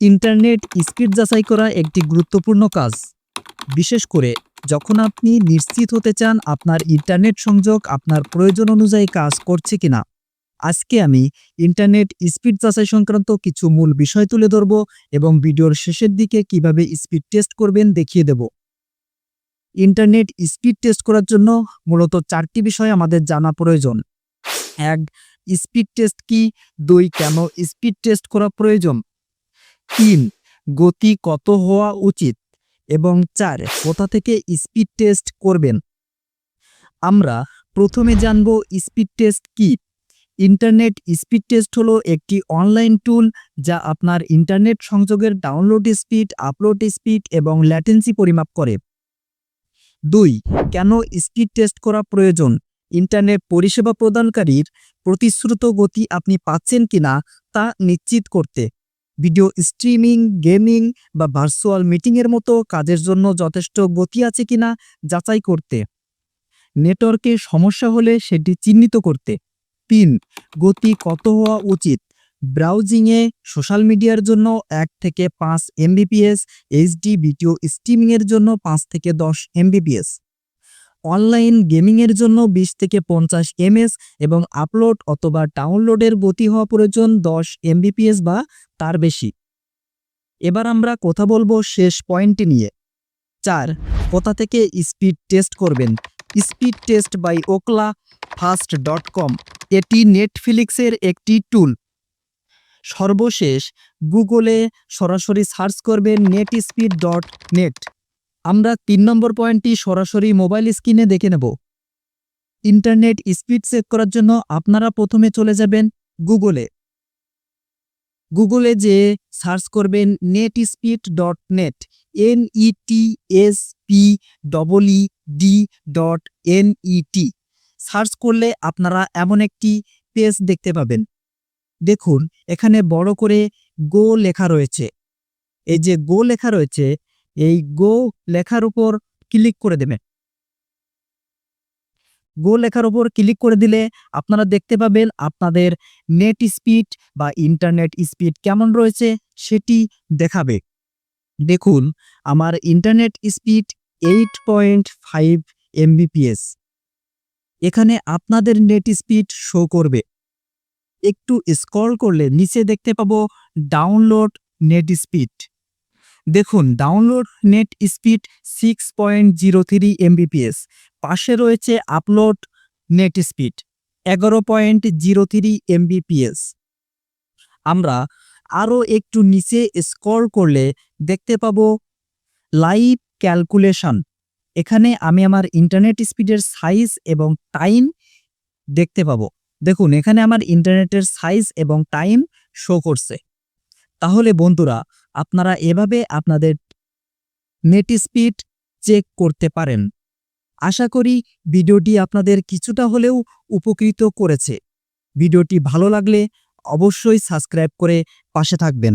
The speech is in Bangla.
ইন্টারনেট স্পিড যাচাই করা একটি গুরুত্বপূর্ণ কাজ। বিশেষ করে, যখন আপনি নিশ্চিত হতে চান আপনার ইন্টারনেট সংযোগ আপনার প্রয়োজন অনুযায়ী কাজ করছে কিনা। আজকে আমি ইন্টারনেট স্পিড যাচাই সংক্রান্ত কিছু মূল বিষয় তুলে ধরব এবং ভিডিওর শেষের দিকে কীভাবে স্পিড টেস্ট করবেন দেখিয়ে দেব। ইন্টারনেট স্পিড টেস্ট করার জন্য মূলত চারটি বিষয় আমাদের জানা প্রয়োজন। এক, স্পিড টেস্ট কি? দুই, কেন স্পিড টেস্ট করা প্রয়োজন? তিন, গতি কত হওয়া উচিত এবং চার, কোথা থেকে স্পিড টেস্ট করবেন? আমরা প্রথমে জানব স্পিড টেস্ট কি। ইন্টারনেট স্পিড টেস্ট হলো একটি অনলাইন টুল যা আপনার ইন্টারনেট সংযোগের ডাউনলোড স্পিড আপলোড স্পিড এবং ল্যাটেন্সি পরিমাপ করে। দুই, কেন স্পিড টেস্ট করা প্রয়োজন? ইন্টারনেট পরিষেবা প্রদানকারীর প্রতিশ্রুত গতি আপনি পাচ্ছেন কিনা তা নিশ্চিত করতে। ভিডিও স্ট্রিমিং গেমিং বা ভার্চুয়াল মিটিংয়ের মতো কাজের জন্য যথেষ্ট গতি আছে কিনা যাচাই করতে। নেটওয়ার্কে সমস্যা হলে সেটি চিহ্নিত করতে। তিন গতি কত হওয়া উচিত? ব্রাউজিংয়ে সোশ্যাল মিডিয়ার জন্য এক থেকে পাঁচ এমবিপিএস এইচডি ভিডিও স্ট্রিমিংয়ের জন্য পাঁচ থেকে দশ এমবিপিএস অনলাইন গেমিংয়ের জন্য বিশ থেকে পঞ্চাশ এমএস এবং আপলোড অথবা ডাউনলোডের গতি হওয়া প্রয়োজন দশ এমবিপিএস বা তার বেশি। এবার আমরা কথা বলব শেষ পয়েন্টটি নিয়ে। চার, কোথা থেকে স্পিড টেস্ট করবেন? Speed test by Ookla fast dot com এটি নেটফ্লিক্সের একটি টুল সর্বশেষ গুগলে সরাসরি সার্চ করবেন নেট স্পিড ডট নেট আমরা তিন নম্বর পয়েন্টটি সরাসরি মোবাইল স্ক্রিনে দেখে নেব। ইন্টারনেট স্পিড চেক করার জন্য আপনারা প্রথমে চলে যাবেন গুগলে। গুগলে যে সার্চ করবেন net speed dot net N ET S P double E D dot N ET search করলে আপনারা এমন একটি পেজ দেখতে পাবেন। দেখুন, এখানে বড় করে গো লেখা রয়েছে। এই যে গো লেখা রয়েছে এই গো লেখার উপর ক্লিক করে দেবেন গো লেখার উপর ক্লিক করে দিলে আপনারা দেখতে পাবেন আপনাদের নেট স্পিড বা ইন্টারনেট স্পিড কেমন রয়েছে সেটি দেখাবে। দেখুন, আমার internet speed eight point five Mbps এখানে আপনাদের নেট স্পিড শো করবে। একটু স্ক্রল করলে নিচে দেখতে পাবো ডাউনলোড নেট স্পিড দেখুন download net speed six point zero three Mbps পাশে রয়েছে আপলোড নেট স্পিড এগারো পয়েন্ট জিরো থ্রি এমবিপিএস আমরা আরও একটু নিচে স্ক্রল করলে দেখতে পাব লাইভ ক্যালকুলেশন এখানে আমি আমার ইন্টারনেট স্পিডের সাইজ এবং টাইম দেখতে পাবো। দেখুন, এখানে আমার ইন্টারনেটের সাইজ এবং টাইম শো করছে। তাহলে বন্ধুরা আপনারা এভাবে আপনাদের নেট স্পিড চেক করতে পারেন। আশা করি ভিডিওটি আপনাদের কিছুটা হলেও উপকৃত করেছে। ভিডিওটি ভালো লাগলে অবশ্যই সাবস্ক্রাইব করে পাশে থাকবেন।